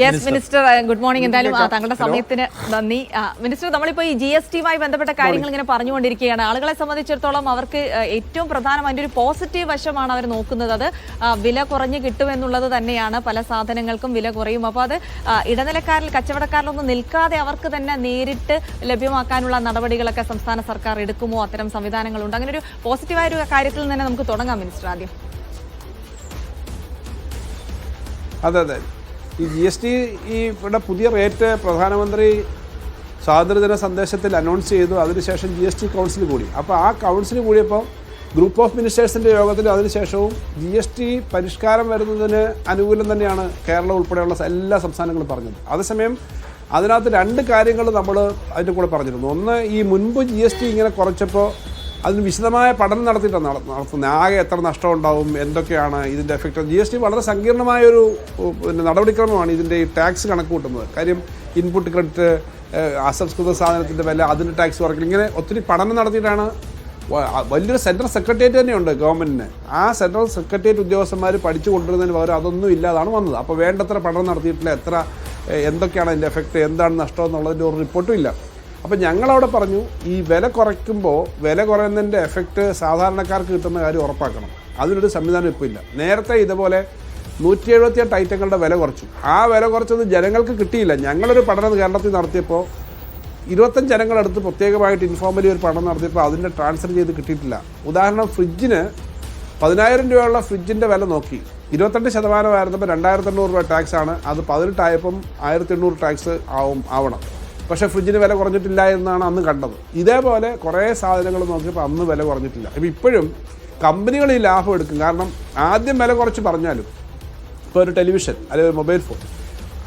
Yes minister good morning എന്തായാലും താങ്കളുടെ സമയത്തിന് നന്ദി. മിനിസ്റ്റർ നമ്മളിപ്പോൾ ഈ ജി എസ് ടിയുമായി ബന്ധപ്പെട്ട കാര്യങ്ങൾ ഇങ്ങനെ പറഞ്ഞുകൊണ്ടിരിക്കുകയാണ്. ആളുകളെ സംബന്ധിച്ചിടത്തോളം അവർക്ക് ഏറ്റവും പ്രധാനം അതിന്റെ ഒരു പോസിറ്റീവ് വശമാണ് അവർ നോക്കുന്നത്. അത് വില കുറഞ്ഞ് കിട്ടുമെന്നുള്ളത് തന്നെയാണ്. പല സാധനങ്ങൾക്കും വില കുറയും. അപ്പോൾ അത് ഇടനിലക്കാരിൽ കച്ചവടക്കാരിലൊന്നും നിൽക്കാതെ അവർക്ക് തന്നെ നേരിട്ട് ലഭ്യമാക്കാനുള്ള നടപടികളൊക്കെ സംസ്ഥാന സർക്കാർ എടുക്കുമോ? അത്തരം സംവിധാനങ്ങളുണ്ട്. അങ്ങനെ ഒരു പോസിറ്റീവായ ഒരു കാര്യത്തിൽ തന്നെ നമുക്ക് തുടങ്ങാം മിനിസ്റ്റർ ആദ്യം. അതെ അതെ. ഈ ജി എസ് ടി ഇവിടെ പുതിയ റേറ്റ് പ്രധാനമന്ത്രി സ്വാതന്ത്ര്യദിന സന്ദേശത്തിൽ അനൗൺസ് ചെയ്തു. അതിനുശേഷം ജി എസ് ടി കൗൺസിൽ കൂടി. അപ്പോൾ ആ കൗൺസിൽ കൂടിയപ്പോൾ ഗ്രൂപ്പ് ഓഫ് മിനിസ്റ്റേഴ്സിന്റെ യോഗത്തിൽ അതിനുശേഷവും ജി എസ് ടി പരിഷ്കാരം വരുന്നതിന് അനുകൂലം തന്നെയാണ് കേരളം ഉൾപ്പെടെയുള്ള എല്ലാ സംസ്ഥാനങ്ങളും പറഞ്ഞത്. അതേസമയം അതിനകത്ത് രണ്ട് കാര്യങ്ങൾ നമ്മൾ അതിന്റെ കൂടെ പറഞ്ഞിരുന്നു. ഒന്ന് ഈ മുൻപ് ജി എസ് ടി ഇങ്ങനെ കുറച്ചപ്പോൾ അതിന് വിശദമായ പഠനം നടത്തിയിട്ടാണ് നട- നടത്തുന്നത് ആകെ എത്ര നഷ്ടം ഉണ്ടാവും എന്തൊക്കെയാണ് ഇതിന്റെ എഫക്റ്റ് ജി എസ് ടി വളരെ സങ്കീർണമായ ഒരു പിന്നെ നടപടിക്രമമാണ് ഇതിന്റെ ഈ ടാക്സ് കണക്ക് കൂട്ടുന്നത്. കാര്യം ഇൻപുട്ട് ക്രെഡിറ്റ് അസംസ്കൃത സാധനത്തിന്റെ വില അതിന്റെ ടാക്സ് കുറയ്ക്കൽ ഇങ്ങനെ ഒത്തിരി പഠനം നടത്തിയിട്ടാണ് വലിയൊരു സെൻട്രൽ സെക്രട്ടേറിയറ്റ് തന്നെയുണ്ട് ഗവൺമെന്റിന് ആ സെൻട്രൽ സെക്രട്ടേറിയറ്റ് ഉദ്യോഗസ്ഥന്മാർ പഠിച്ചു കൊണ്ടുവരുന്നതിന് പകരം അതൊന്നും ഇല്ലാതാണ് വന്നത്. അപ്പോൾ വേണ്ടത്ര പഠനം നടത്തിയിട്ടില്ല എത്ര എന്തൊക്കെയാണ് അതിന്റെ എഫക്റ്റ് എന്താണ് നഷ്ടം എന്നുള്ളതിന്റെ ഒരു റിപ്പോർട്ടും ഇല്ല. അപ്പം ഞങ്ങളവിടെ പറഞ്ഞു ഈ വില കുറയ്ക്കുമ്പോൾ വില കുറയുന്നതിന്റെ എഫക്റ്റ് സാധാരണക്കാർക്ക് കിട്ടുന്ന കാര്യം ഉറപ്പാക്കണം. അതിനൊരു സംവിധാനം ഇപ്പോൾ ഇല്ല. നേരത്തെ ഇതുപോലെ നൂറ്റി എഴുപത്തിയെട്ട് ഐറ്റങ്ങളുടെ വില കുറച്ചു. ആ വില കുറച്ചത് ജനങ്ങൾക്ക് കിട്ടിയില്ല. ഞങ്ങളൊരു പഠനം കേരളത്തിൽ നടത്തിയപ്പോൾ ഇരുപത്തഞ്ച് ജനങ്ങളെടുത്ത് പ്രത്യേകമായിട്ട് ഇൻഫോർമലി ഒരു പഠനം നടത്തിയപ്പോൾ അതിന്റെ ട്രാൻസ്ഫർ ചെയ്ത് കിട്ടിയിട്ടില്ല. ഉദാഹരണം ഫ്രിഡ്ജിന് പതിനായിരം രൂപയുള്ള ഫ്രിഡ്ജിന്റെ വില നോക്കി. ഇരുപത്തെട്ട് ശതമാനമായിരുന്നപ്പോൾ രണ്ടായിരത്തി എണ്ണൂറ് രൂപ ടാക്സ് ആണ്. അത് പതിനെട്ടായപ്പം ആയിരത്തി എണ്ണൂറ് ടാക്സ് ആവും ആവണം. പക്ഷേ ഫ്രിഡ്ജിന് വില കുറഞ്ഞിട്ടില്ല എന്നാണ് അന്ന് കണ്ടത്. ഇതേപോലെ കുറേ സാധനങ്ങൾ നോക്കിയപ്പോൾ അന്ന് വില കുറഞ്ഞിട്ടില്ല. അപ്പോൾ ഇപ്പോഴും കമ്പനികൾ ഈ ലാഭം എടുക്കും. കാരണം ആദ്യം വില കുറച്ച് പറഞ്ഞാലും ഇപ്പോൾ ഒരു ടെലിവിഷൻ അല്ലെങ്കിൽ ഒരു മൊബൈൽ ഫോൺ.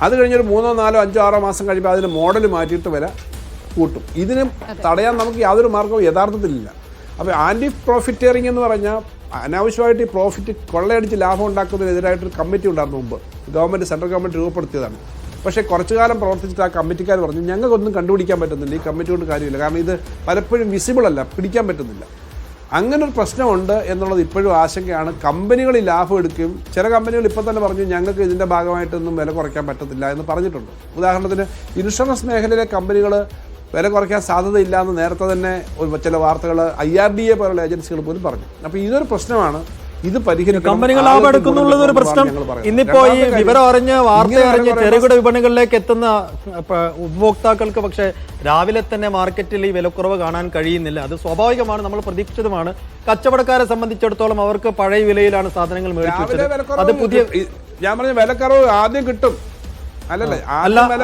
അത് കഴിഞ്ഞൊരു മൂന്നോ നാലോ അഞ്ചോ ആറോ മാസം കഴിയുമ്പോൾ അതിന് മോഡൽ മാറ്റിയിട്ട് വില കൂട്ടും. ഇതിന് തടയാൻ നമുക്ക് യാതൊരു മാർഗവും യഥാർത്ഥത്തിലില്ല. അപ്പോൾ ആന്റി പ്രോഫിറ്റേറിംഗ് എന്ന് പറഞ്ഞാൽ അനാവശ്യമായിട്ട് ഈ പ്രോഫിറ്റ് കൊള്ളയടിച്ച് ലാഭം ഉണ്ടാക്കുന്നതിനെതിരായിട്ടൊരു കമ്മിറ്റി ഉണ്ടായിരുന്നു മുമ്പ്. ഗവൺമെന്റ് സെൻട്രൽ ഗവൺമെന്റ് രൂപപ്പെടുത്തിയതാണ്. പക്ഷേ കുറച്ചു കാലം പ്രവർത്തിച്ചിട്ട് ആ കമ്മിറ്റിക്കാർ പറഞ്ഞു ഞങ്ങൾക്കൊന്നും കണ്ടുപിടിക്കാൻ പറ്റുന്നില്ല ഈ കമ്മിറ്റി കൊണ്ട് കാര്യമില്ല. കാരണം ഇത് പലപ്പോഴും വിസിബിൾ അല്ല പിടിക്കാൻ പറ്റുന്നില്ല. അങ്ങനെ ഒരു പ്രശ്നമുണ്ട് എന്നുള്ളത് ഇപ്പോഴും ആശങ്കയാണ്. കമ്പനികൾ ലാഭം എടുക്കും. ചില കമ്പനികൾ ഇപ്പോൾ തന്നെ പറഞ്ഞു ഞങ്ങൾക്ക് ഇതിന്റെ ഭാഗമായിട്ടൊന്നും വില കുറയ്ക്കാൻ പറ്റത്തില്ല എന്ന് പറഞ്ഞിട്ടുണ്ട്. ഉദാഹരണത്തിന് ഇൻഷുറൻസ് മേഖലയിലെ കമ്പനികൾ വില കുറയ്ക്കാൻ സാധ്യതയില്ല എന്ന് നേരത്തെ തന്നെ ചില വാർത്തകൾ ഐ ആർ ഡി എ പോലുള്ള ഏജൻസികൾ പോലും പറഞ്ഞു. അപ്പോൾ ഇതൊരു പ്രശ്നമാണ്. ഇത് കമ്പനികൾ ലാഭം എടുക്കുന്നുള്ളത് ഒരു പ്രശ്നം. ഇന്നിപ്പോ ഈ വിവരം അറിഞ്ഞ് വാർത്ത അറിഞ്ഞ് ചെറുകിട വിപണികളിലേക്ക് എത്തുന്ന ഉപഭോക്താക്കൾക്ക് പക്ഷേ രാവിലെ തന്നെ മാർക്കറ്റിൽ ഈ വിലക്കുറവ് കാണാൻ കഴിയുന്നില്ല. അത് സ്വാഭാവികമാണ് നമ്മൾ പ്രതീക്ഷിച്ചതുമാണ്. കച്ചവടക്കാരെ സംബന്ധിച്ചിടത്തോളം അവർക്ക് പഴയ വിലയിലാണ് സാധനങ്ങൾ മേടിച്ചു രാവിലെ വെച്ചത്. വിലക്കുറവ് അത് പുതിയ ഞാൻ പറഞ്ഞ വിലക്കുറവ് ആദ്യം കിട്ടും. അല്ല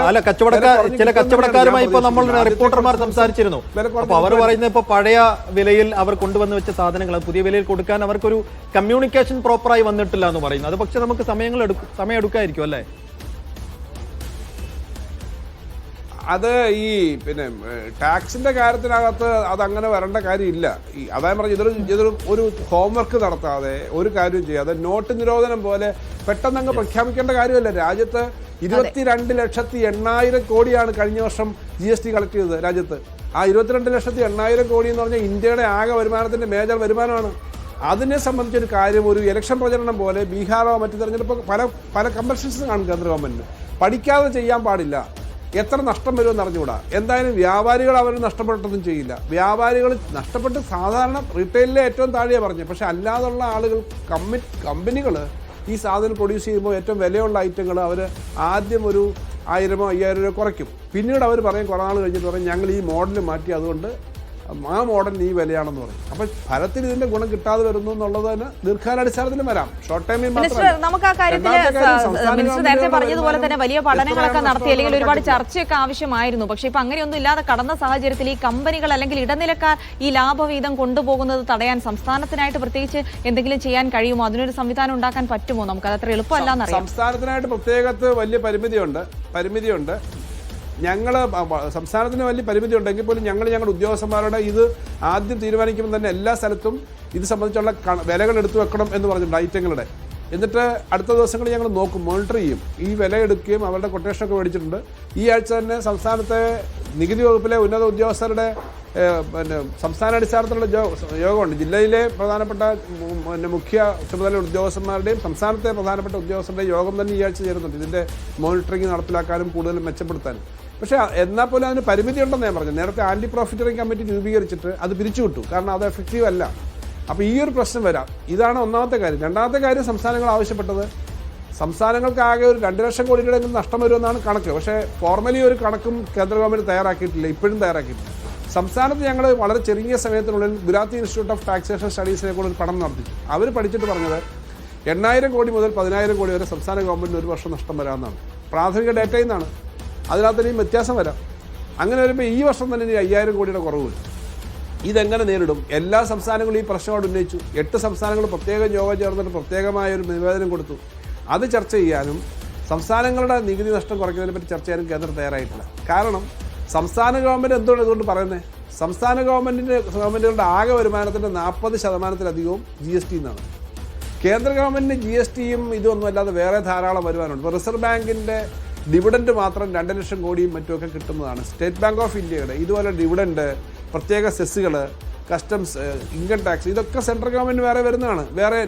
അല്ല കച്ചവടക്കാർ ചില കച്ചവടക്കാരുമായി ഇപ്പൊ നമ്മൾ റിപ്പോർട്ടർമാർ സംസാരിച്ചിരുന്നു. അപ്പൊ അവർ പറയുന്നത് ഇപ്പൊ പഴയ വിലയിൽ അവർ കൊണ്ടുവന്ന് വെച്ച സാധനങ്ങൾ പുതിയ വിലയിൽ കൊടുക്കാൻ അവർക്കൊരു കമ്മ്യൂണിക്കേഷൻ പ്രോപ്പറായി വന്നിട്ടില്ല എന്ന് പറയുന്നു. അത് പക്ഷെ നമുക്ക് സമയങ്ങൾ എടുക്കും സമയം എടുക്കായിരിക്കും അല്ലേ? അത് ഈ പിന്നെ ടാക്സിന്റെ കാര്യത്തിനകത്ത് അത് അങ്ങനെ വരേണ്ട കാര്യമില്ല. ഈ അതായത് പറഞ്ഞ ഇതൊരു ഇതൊരു ഒരു ഹോംവർക്ക് നടത്താതെ ഒരു കാര്യം ചെയ്യാതെ നോട്ട് നിരോധനം പോലെ പെട്ടെന്ന് അങ്ങ് പ്രഖ്യാപിക്കേണ്ട കാര്യമല്ല. രാജ്യത്ത് ഇരുപത്തിരണ്ട് ലക്ഷത്തി എണ്ണായിരം കോടിയാണ് കഴിഞ്ഞ വർഷം ജി എസ് ടി കളക്ട് ചെയ്തത് രാജ്യത്ത്. ആ ഇരുപത്തിരണ്ട് ലക്ഷത്തി എണ്ണായിരം കോടി എന്ന് പറഞ്ഞാൽ ഇന്ത്യയുടെ ആകെ വരുമാനത്തിന്റെ മേജർ വരുമാനമാണ്. അതിനെ സംബന്ധിച്ചൊരു കാര്യം ഒരു ഇലക്ഷൻ പ്രചരണം പോലെ ബീഹാറോ മറ്റു തെരഞ്ഞെടുപ്പ് പല പല കമ്പൽഷൻസ് കാണും കേന്ദ്ര ഗവൺമെന്റിന് പഠിക്കാതെ ചെയ്യാൻ പാടില്ല. എത്ര നഷ്ടം വരുമെന്ന് അറിഞ്ഞുകൂടാ. എന്തായാലും വ്യാപാരികൾ അവർ നഷ്ടപ്പെട്ടൊന്നും ചെയ്യില്ല. വ്യാപാരികൾ നഷ്ടപ്പെട്ട് സാധാരണ റീറ്റെയിലിലെ ഏറ്റവും താഴെയാണ് പറഞ്ഞത്. പക്ഷെ അല്ലാതുള്ള ആളുകൾ കമ്മി കമ്പനികൾ ഈ സാധനം പ്രൊഡ്യൂസ് ചെയ്യുമ്പോൾ ഏറ്റവും വിലയുള്ള ഐറ്റങ്ങൾ അവർ ആദ്യം ഒരു ആയിരമോ അയ്യായിരം രൂപ കുറയ്ക്കും. പിന്നീട് അവർ പറയും കുറേ നാൾ കഴിഞ്ഞിട്ട് പറയും ഞങ്ങൾ ഈ മോഡൽ മാറ്റി അതുകൊണ്ട് ആ മോഡലിന് ഈ വിലയാണെന്ന് പറയും. അപ്പൊ ഫലത്തിൽ ഇതിന്റെ ഗുണം കിട്ടാതെ വരുന്നു എന്നുള്ളത് തന്നെ ദീർഘകാലാടിസ്ഥാനത്തിലും വരാം. ഷോർട്ട് ടൈമിൽ നമുക്ക് ആ കാര്യത്തിൽ നേരത്തെ പറഞ്ഞതുപോലെ തന്നെ വലിയ പഠനങ്ങളൊക്കെ നടത്തി അല്ലെങ്കിൽ ഒരുപാട് ചർച്ചയൊക്കെ ആവശ്യമായിരുന്നു. പക്ഷെ ഇപ്പൊ അങ്ങനെയൊന്നും ഇല്ലാതെ കടന്ന സാഹചര്യത്തിൽ ഈ കമ്പനികൾ അല്ലെങ്കിൽ ഇടനിലക്കാർ ഈ ലാഭവീതം കൊണ്ടുപോകുന്നത് തടയാൻ സംസ്ഥാനത്തിനായിട്ട് പ്രത്യേകിച്ച് എന്തെങ്കിലും ചെയ്യാൻ കഴിയുമോ? അതിനൊരു സംവിധാനം ഉണ്ടാക്കാൻ പറ്റുമോ? നമുക്ക് അത് അത്ര എളുപ്പമല്ല സംസ്ഥാനത്തിനായിട്ട് പ്രത്യേകത്ത് വലിയ പരിമിതിയുണ്ട്. പരിമിതിയുണ്ട്. ഞങ്ങൾ സംസ്ഥാനത്തിന് വലിയ പരിമിതി ഉണ്ടെങ്കിൽ പോലും ഞങ്ങൾ ഞങ്ങളുടെ ഉദ്യോഗസ്ഥന്മാരുടെ ഇത് ആദ്യം തീരുമാനിക്കുമ്പോൾ തന്നെ എല്ലാ സ്ഥലത്തും ഇത് സംബന്ധിച്ചുള്ള വിലകൾ എടുത്തു വെക്കണം എന്ന് പറഞ്ഞിട്ടുണ്ട് ഐറ്റങ്ങളുടെ. എന്നിട്ട് അടുത്ത ദിവസങ്ങളിൽ ഞങ്ങൾ നോക്കും മോണിറ്റർ ചെയ്യും. ഈ വില എടുക്കുകയും അവരുടെ കൊട്ടേഷനൊക്കെ മേടിച്ചിട്ടുണ്ട്. ഈ ആഴ്ച തന്നെ സംസ്ഥാനത്തെ നികുതി വകുപ്പിലെ ഉന്നത ഉദ്യോഗസ്ഥരുടെ പിന്നെ സംസ്ഥാന അടിസ്ഥാനത്തിലുള്ള യോഗമുണ്ട്. ജില്ലയിലെ പ്രധാനപ്പെട്ട പിന്നെ മുഖ്യ ചുമതല ഉദ്യോഗസ്ഥന്മാരുടെയും സംസ്ഥാനത്തെ പ്രധാനപ്പെട്ട ഉദ്യോഗസ്ഥരുടെയും യോഗം തന്നെ ഈ ആഴ്ച ചേരുന്നുണ്ട്. ഇതിന്റെ മോണിറ്ററിംഗ് നടപ്പിലാക്കാനും കൂടുതൽ മെച്ചപ്പെടുത്താനും. പക്ഷേ എന്നാൽ പോലും അതിന് പരിമിതി ഉണ്ടെന്ന് ഞാൻ പറഞ്ഞു നേരത്തെ ആന്റി പ്രോഫിറ്ററിംഗ് കമ്മിറ്റി രൂപീകരിച്ചിട്ട് അത് പിരിച്ചുവിട്ടു കാരണം അത് എഫക്റ്റീവ് അല്ല. അപ്പോൾ ഈ ഒരു പ്രശ്നം വരാം. ഇതാണ് ഒന്നാമത്തെ കാര്യം. രണ്ടാമത്തെ കാര്യം സംസ്ഥാനങ്ങൾ ആവശ്യപ്പെട്ടത് സംസ്ഥാനങ്ങൾക്ക് ആകെ ഒരു രണ്ട് ലക്ഷം കോടി രൂപയെങ്കിലും നഷ്ടം വരുമെന്നാണ് കണക്ക്. പക്ഷേ ഫോർമലി ഒരു കണക്കും കേന്ദ്ര ഗവൺമെന്റ് തയ്യാറാക്കിയിട്ടില്ല. ഇപ്പോഴും തയ്യാറാക്കിയിട്ടില്ല. സംസ്ഥാനത്ത് ഞങ്ങൾ വളരെ ചെറിയ സമയത്തിനുള്ളിൽ ഗുജറാത്തി ഇൻസ്റ്റിറ്റ്യൂട്ട് ഓഫ് ടാക്സേഷൻ സ്റ്റഡീസിനെ കൂടെ ഒരു പഠനം നടത്തി. അവർ പഠിച്ചിട്ട് പറഞ്ഞത് എണ്ണായിരം കോടി മുതൽ പതിനായിരം കോടി വരെ സംസ്ഥാന ഗവൺമെന്റിന് ഒരു വർഷം നഷ്ടം വരാമെന്നാണ് പ്രാഥമിക ഡേറ്റയിൽ നിന്നാണ്. അതിനകത്ത് ഇനിയും വ്യത്യാസം വരാം. അങ്ങനെ വരുമ്പോൾ ഈ വർഷം തന്നെ ഇനി അയ്യായിരം കോടിയുടെ കുറവ് വരും ഇതെങ്ങനെ നേരിടും? എല്ലാ സംസ്ഥാനങ്ങളും ഈ പ്രശ്നമോട് ഉന്നയിച്ചു. എട്ട് സംസ്ഥാനങ്ങൾ പ്രത്യേകം യോഗം ചേർന്നിട്ട് പ്രത്യേകമായ ഒരു നിവേദനം കൊടുത്തു. അത് ചർച്ച ചെയ്യാനും സംസ്ഥാനങ്ങളുടെ നികുതി നഷ്ടം കുറയ്ക്കുന്നതിനെ പറ്റി ചർച്ച ചെയ്യാനും കേന്ദ്രം തയ്യാറായിട്ടില്ല. കാരണം സംസ്ഥാന ഗവൺമെന്റ് എന്തുകൊണ്ട് ഇതുകൊണ്ട് പറയുന്നത് സംസ്ഥാന ഗവൺമെന്റിന്റെ ഗവൺമെന്റുകളുടെ ആകെ വരുമാനത്തിന്റെ നാൽപ്പത് ശതമാനത്തിലധികവും ജി എസ് ടി എന്നാണ് കേന്ദ്ര ഗവൺമെന്റിന് ജി എസ് ടിയും ഇതൊന്നും അല്ലാതെ വേറെ ധാരാളം വരുമാനമുണ്ട്. ഇപ്പോൾ റിസർവ് ബാങ്കിന്റെ ഡിവിഡൻഡ് മാത്രം രണ്ട് ലക്ഷം കോടിയും മറ്റുമൊക്കെ കിട്ടുന്നതാണ്. സ്റ്റേറ്റ് ബാങ്ക് ഓഫ് ഇന്ത്യയുടെ ഇതുപോലെ ഡിവിഡൻഡ് പ്രത്യേക സെസ്സുകൾ കസ്റ്റംസ് ഇൻകം ടാക്സ് ഇതൊക്കെ സെൻട്രൽ ഗവൺമെന്റ് വേറെ വരുന്നതാണ്. വേറെ